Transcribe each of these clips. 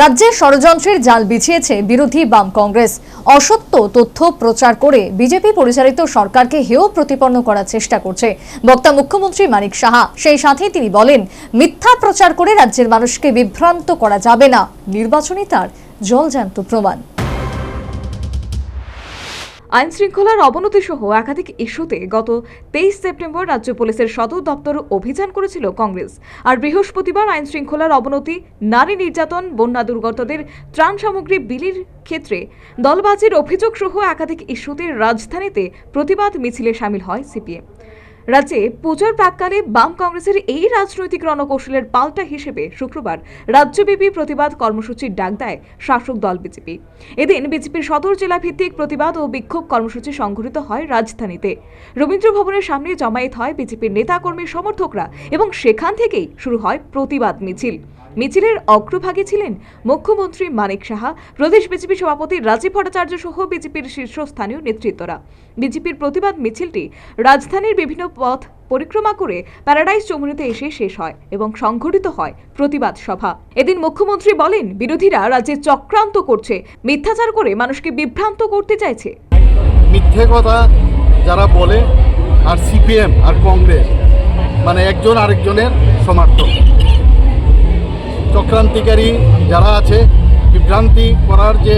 রাজ্যে ষড়যন্ত্রের জাল বিছিয়েছে বিরোধী বাম কংগ্রেস। অসত্য তথ্য প্রচার করে বিজেপি পরিচালিত সরকারকে হেয় প্রতিপন্ন করার চেষ্টা করছে বক্তা মুখ্যমন্ত্রী মানিক সাহা। সেই সাথে তিনি বলেন, মিথ্যা প্রচার করে রাজ্যের মানুষকে বিভ্রান্ত করা যাবে না। নির্বাচনী তার জলজান্ত প্রমাণ। আইন শৃঙ্খলার অবনতি সহ একাধিক ইস্যুতে গত তেইশ সেপ্টেম্বর রাজ্য পুলিশের সদর দপ্তর অভিযান করেছিল কংগ্রেস। আর বৃহস্পতিবার আইন শৃঙ্খলার অবনতি, নারী নির্যাতন, বন্যা দুর্গতদের ত্রাণ সামগ্রী বিলির ক্ষেত্রে দলবাজির অভিযোগ সহ একাধিক ইস্যুতে রাজধানীতে প্রতিবাদ মিছিলে সামিল হয় সিপিএম। রাজ্যে পুজোর প্রাককালে বাম কংগ্রেসের এই রাজনৈতিক রণকৌশলের পাল্টা হিসেবে শুক্রবার রাজ্যব্যাপী প্রতিবাদ কর্মসূচির ডাক দেয় শাসক দল বিজেপি। এদিন বিজেপির সদর জেলা ভিত্তিক প্রতিবাদ ও বিক্ষোভ কর্মসূচি সংঘটিত হয় রাজধানীতে। রবীন্দ্র ভবনের সামনে জমায়েত হয় বিজেপির নেতাকর্মী সমর্থকরা এবং সেখান থেকেই শুরু হয় প্রতিবাদ মিছিল। মিছিলের অগ্রভাগে ছিলেন মুখ্যমন্ত্রী মানিক সাহা, প্রদেশ বিজেপি সভাপতি রাজীব ভট্টাচার্য সহ বিজেপির শীর্ষস্থানীয় নেতৃত্বরা। বিজেপির প্রতিবাদ মিছিলটি রাজধানীর বিভিন্ন পথ পরিক্রমা করে প্যারাডাইজ চৌমুনিতে এসে শেষ হয় এবং সংঘটিত হয় প্রতিবাদ সভা। এদিন মুখ্যমন্ত্রী বলেন, বিরোধীরা রাজ্যে চক্রান্ত করছে, মিথ্যাচার করে মানুষকে বিভ্রান্ত করতে চাইছে। মিথ্যে কথা যারা বলে, আর সিপিএম আর কংগ্রেস মানে একজন আরেকজনের সমর্থক। চক্রান্তিকারী যারা আছে, বিভ্রান্তি করার যে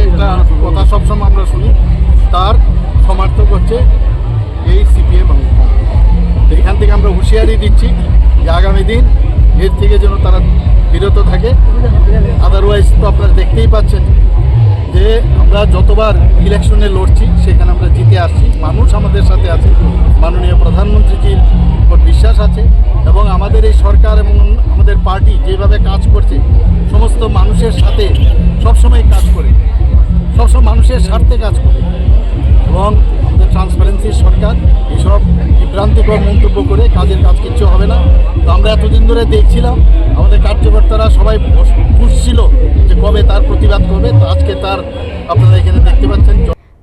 কথা সবসময় আমরা শুনি, তার সমর্থক হচ্ছে এই সিপিএম এবং কংগ্রেস। তো এখান থেকে আমরা হুঁশিয়ারি দিচ্ছি যে আগামী দিন এর থেকে যেন তারা বিরত থাকে। আদারওয়াইজ তো আপনারা দেখতেই পাচ্ছেন যে আমরা যতবার ইলেকশনে লড়ছি, সেখানে আমরা জিতে আসছি। মানুষ আমাদের সাথে আছে। মাননীয় প্রধানমন্ত্রীজির উপর বিশ্বাস আছে এবং আমাদের এই সরকার এবং আমাদের পার্টি যেভাবে কাজ করছে, সমস্ত মানুষের সাথে সবসময় কাজ করে, সবসময় মানুষের স্বার্থে কাজ করে। এবং আমাদের ট্রান্সপারেন্সির সরকার, এসব বিভ্রান্তিকর মন্তব্য করে কাজের কাজ কিচ্ছু হবে না। তো আমরা এতদিন ধরে দেখছিলাম আমাদের কার্যকর্তারা সবাই খুঁজছিল যে কবে তার প্রতিবাদ করবে। তো আজকে তার আপনারা এখানে দেখতে পাচ্ছেন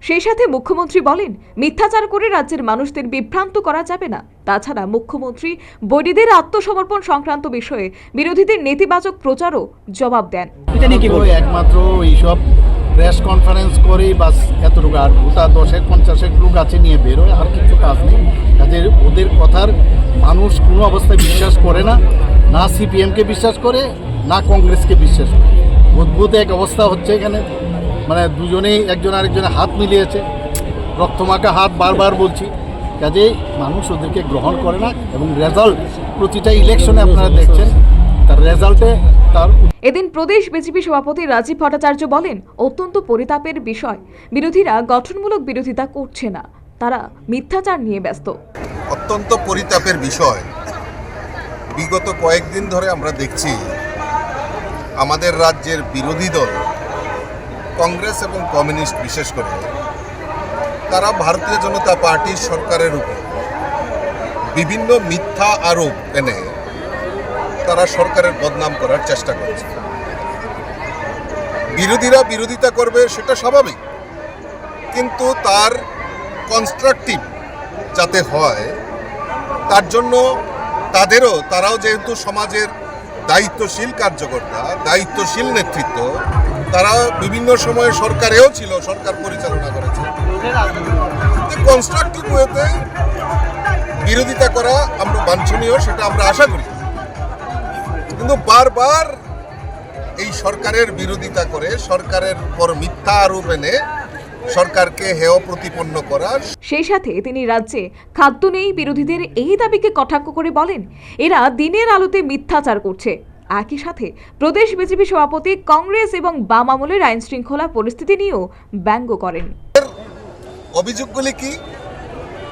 সেই সাথে মুখ্যমন্ত্রী বলেন মিথ্যাচার করে রাজ্যের মানুষদের বিভ্রান্ত করা যাবে না। তাছাড়া মুখ্যমন্ত্রী বৈরীদের আত্মসমর্পণ সংক্রান্ত বিষয়ে বিরোধীদের নেতিবাচক প্রচারও জবাব দেন। এটা নিয়ে কি একমাত্র এইসব প্রেস কনফারেন্স করেই বাস এতটুকু। আর গোটা দশেক, পঞ্চাশেক লোক আছে নিয়ে বেরোয়, আর কিছু কাজ নেই। কাজের ওদের কথার মানুষ কোনো অবস্থায় বিশ্বাস করে না। না সিপিএমকে বিশ্বাস করে, না কংগ্রেসকে বিশ্বাস করে। অদ্ভুত এক অবস্থা হচ্ছে এখানে। মানে দুজনেই একজন আরেকজনের হাত মিলিয়েছে। রক্তমাখা হাত বারবার বলছি। কাজেই মানুষ ওদেরকে গ্রহণ করে না, এবং রেজাল্ট প্রতিটা ইলেকশনে আপনারা দেখছেন। তার রেজাল্টে তার এদিন প্রদেশ বিজেপি সভাপতি রাজীব ভট্টাচার্য বলেন অত্যন্ত পরিতাপের বিষয়। বিরোধীরা গঠনমূলক বিরোধিতা করছে না। তারা মিথ্যাচার নিয়ে ব্যস্ত। অত্যন্ত পরিতাপের বিষয়। বিগত কয়েকদিন ধরে আমরা দেখছি আমাদের রাজ্যের বিরোধী দল কংগ্রেস এবং কমিউনিস্ট বিশেষ করে তারা ভারতীয় জনতা পার্টির সরকারের উপর বিভিন্ন মিথ্যা আরোপ এনে তারা সরকারের বদনাম করার চেষ্টা করছে। বিরোধীরা বিরোধিতা করবে, সেটা স্বাভাবিক। কিন্তু তার কনস্ট্রাকটিভ যাতে হয়, তার জন্য তাদেরও, তারাও যেহেতু সমাজের দায়িত্বশীল কার্যকর্তা, দায়িত্বশীল নেতৃত্ব, তারা বিভিন্ন সময়ে সরকারেও ছিল, সরকার পরিচালনা করেছে। কনস্ট্রাকটিভ ওয়েতে বিরোধিতা করা আমরা বাঞ্ছনীয়, সেটা আমরা আশা করি। কিন্তু বারবার এই সরকারের বিরোধিতা করে সরকারের পর মিথ্যা আরোপ এনে সরকারকে হেয় প্রতিপন্ন করার সেই সাথে তিনি রাজ্যে খাদ্য নেই বিরোধীদের এই দাবিকে কটাক্ষ করে বলেন এরা দিনের আলোতে মিথ্যাচার করছে। একই সাথে প্রদেশ বিজেপি সভাপতি কংগ্রেস এবং বাম আমলের আইন শৃঙ্খলা পরিস্থিতি নিয়েও ব্যঙ্গ করেন। অভিযোগগুলি কি?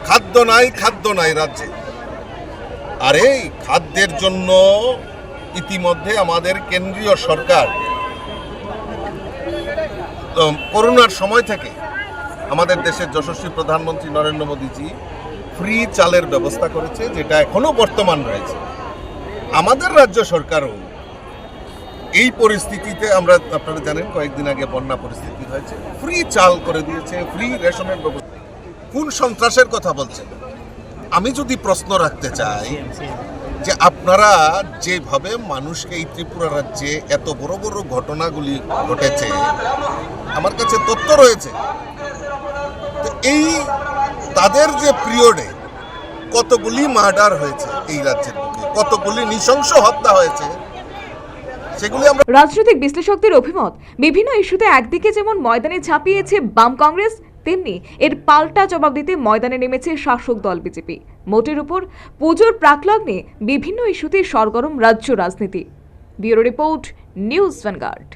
খাদ্য নাই খাদ্য নাই রাজ্যে। আরে খাদ্যের জন্য ইতিমধ্যে আমাদের কেন্দ্রীয় সরকার করোনার সময় থেকে আমাদের দেশের যশস্বী প্রধানমন্ত্রী নরেন্দ্র মোদীজি ফ্রি চালের ব্যবস্থা করেছে, যেটা এখনও বর্তমান রয়েছে। আমাদের রাজ্য সরকারও এই পরিস্থিতিতে, আমরা আপনারা জানেন কয়েকদিন আগে বন্যা পরিস্থিতি হয়েছে, ফ্রি চাল করে দিয়েছে, ফ্রি রেশনের ব্যবস্থা। কোন সন্ত্রাসের কথা বলছেন? আমি যদি প্রশ্ন রাখতে চাই যে আপনারা যেভাবে মানুষকে এই ত্রিপুরা রাজ্যে এত বড় বড় ঘটনাগুলি ঘটেছে, আমার কাছে তথ্য রয়েছে। এই তাদের যে পিরিয়ডে কতগুলি মার্ডার হয়েছে এই রাজ্যের বুকে, কতগুলি নৃশংস হত্যা হয়েছে রাজনৈতিক বিশ্লেষকদের অভিমত, বিভিন্ন ইস্যুতে একদিকে যেমন ময়দানে ঝাঁপিয়েছে বাম কংগ্রেস তেমনি এর পাল্টা জবাব দিতে ময়দানে নেমেছে শাসক দল বিজেপি। মোটের উপর পুজোর প্রাকলগ্নে বিভিন্ন ইস্যুতে সরগরম রাজ্য রাজনীতি। Bureau report, news Vanguard.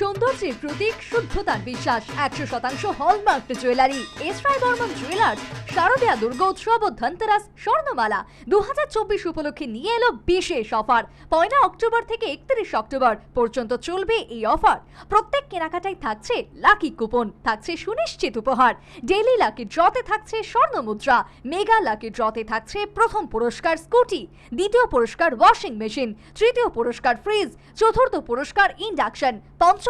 সৌন্দর্যের প্রতীক শুদ্ধতার বিশ্বাস। একশো শতাংশ hallmark jewellery. S Roy Barman jewellers, Sharadiya Durgotsav ও ধনতেরাস স্বর্ণমালা দু উপলক্ষে নিয়ে এলো বিশেষ অফার। পয়লা অক্টোবর থেকে একত্রিশ অক্টোবর পর্যন্ত চলবে এই অফার। প্রত্যেক কেনাকাটায় থাকছে লাকি কুপন, থাকছে সুনিশ্চিত উপহার। ডেইলি লাকি ড্রতে থাকছে স্বর্ণ মুদ্রা। মেগা লাকি ড্রতে থাকছে প্রথম পুরস্কার স্কুটি। দ্বিতীয় পুরস্কার ওয়াশিং মেশিন। তৃতীয় পুরস্কার ফ্রিজ। চতুর্থ পুরস্কার ইন্ডাকশন। পঞ্চম